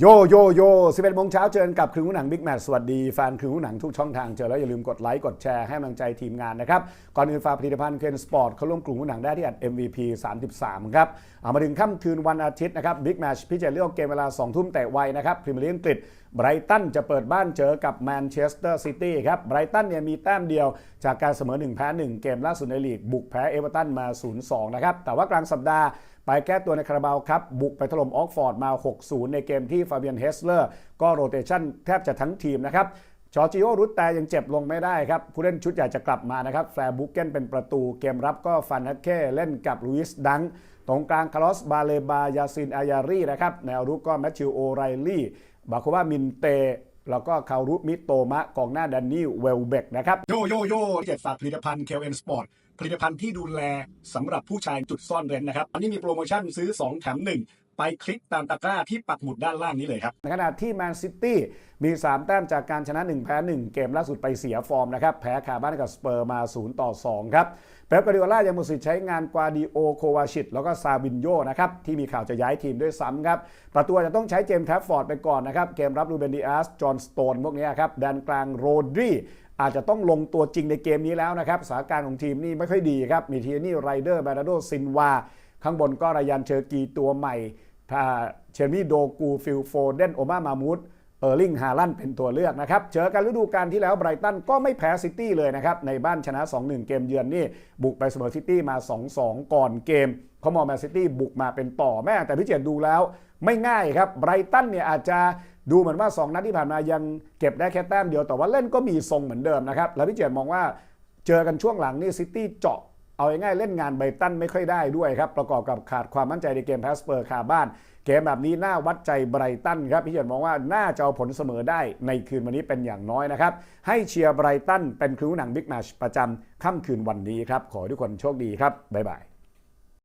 โยโยโย11โมงเช้าเจอกับครึ่งหนังบิ๊กแมทสวัสดีแฟนครึ่งหนังทุกช่องทางเจอแล้วอย่าลืมกดไลค์กดแชร์ให้กำลังใจทีมงานนะครับ ก่อนอื่นฝากผลิตภัณฑ์เคนสปอร์ตเขาร่วมกลุ่มหนังได้ที่อัด MVP 33 ครับ เอามาถึงค่ำคืนวันอาทิตย์นะครับบิ๊กแมชพิจารณาเลือกเกมเวลา 2 ทุ่มแต่ไวนะครับพรีเมียร์ลีกอังกฤษไบรตันจะเปิดบ้านเจอกับแมนเชสเตอร์ซิตี้ครับไบรตันเนี่ยมีแต้มเดียวจากการเสมอ1แพ้1เกมล่าสุดในลีกบุกแพ้เอเวอร์ตันมา 0-2 นะครับแต่ว่ากลางสัปดาห์ไปแก้ตัวในคาราบาวครับ บุกไปถล่มออกฟอร์ดมา 6-0 ในเกมที่ฟาเบียนเฮสเลอร์ก็โรเตชันแทบจะทั้งทีมนะครับจอร์จิโอรุตแต่ยังเจ็บลงไม่ได้ครับ ผู้เล่นชุดใหญ่จะกลับมานะครับแฟร์บุกเกนเป็นประตูเกมรับก็ฟันฮัตเค่เล่นกับลุยส์ดัง ตรงกลางคาร์ลอสบาเลบายาซินอายารีนะครับแนวรุกก็แมทธิวโอไรลี่บาโความินเต แล้วก็คารุมิโตมะกองหน้าแดนนี่เวลเบกนะครับ โยโยโย่เจ็ดสัตว์ผลิตภัณฑ์เคลเอนสปอร์ตผลิตภัณฑ์ที่ดูแลสำหรับผู้ชายจุดซ่อนเร้นนะครับ อันนี้มีโปรโมชั่นซื้อ 2 แถม 1 ไปคลิกตามตะกร้าที่ปักหมุดด้านล่างนี้เลยครับ ในขณะที่แมนซิตี้มี 3 แต้มจากการชนะ 1 แพ้ 1 เกมล่าสุดไปเสียฟอร์มนะครับ แพ้คาบ้านกับสเปอร์มา 0 ต่อ 2 ครับเป๊ปกวาร์ดิโอล่ายังมีสิทธิ์ใช้งานกวาดิโอโควาชิต แล้วก็ซาบินโยนะครับ ที่มีข่าวจะย้ายทีมด้วยซ้ำครับ ประตูจะต้องใช้เจมส์แทฟฟอร์ดไปก่อนนะครับ เกมรับรูเบนดิอาสจอห์นสโตนพวกนี้ครับแดนกลางโรดรีอาจจะต้องลงตัวจริงในเกมนี้แล้วนะครับสถานการณ์ของทีมนี่ไม่ค่อยดีครับมีทีนี่ไรเดอร์แบราโดซินวา ข้างบนก็รายันเชอร์กีตัวใหม่พาเชอร์มี่โดกูฟิลโฟเดนโอมามามูดเออร์ลิงฮาลันเป็นตัวเลือกนะครับ เจอกันฤดูกาลที่แล้วไบรตันก็ไม่แพ้ซิตี้เลยนะครับ ในบ้านชนะ 2-1 เกมเยือนนี่ บุกไปเสมอซิตี้มา 2-2 ก่อนเกมเขามองแมนซิตี้บุกมาเป็นต่อแม่แต่พี่เจดดูแล้วไม่ง่ายครับไบรตันเนี่ยอาจจะดูเหมือนว่า 2 นัดที่ผ่านมายังเก็บได้แค่แต้มเดียวแต่ว่าเล่นก็มีทรงเหมือนเดิมนะครับ แล้วพี่เจดมองว่าเจอกันช่วงหลังนี่ซิตี้เจาะ เอาง่ายๆเล่นงานไบรตันไม่ค่อยได้ด้วยครับ ประกอบกับขาดความมั่นใจในเกมแพสเปอร์คาบ้าน เกมแบบนี้น่าวัดใจไบรตันครับพี่เจดมองว่าน่าจะเอาผลเสมอได้ในคืนวันนี้เป็นอย่างน้อยนะครับ ให้เชียร์ไบรตันเป็นครูหนังบิ๊กแมชประจำค่ำคืนวันนี้ครับ ขอทุกคนโชคดีครับบ๊ายบาย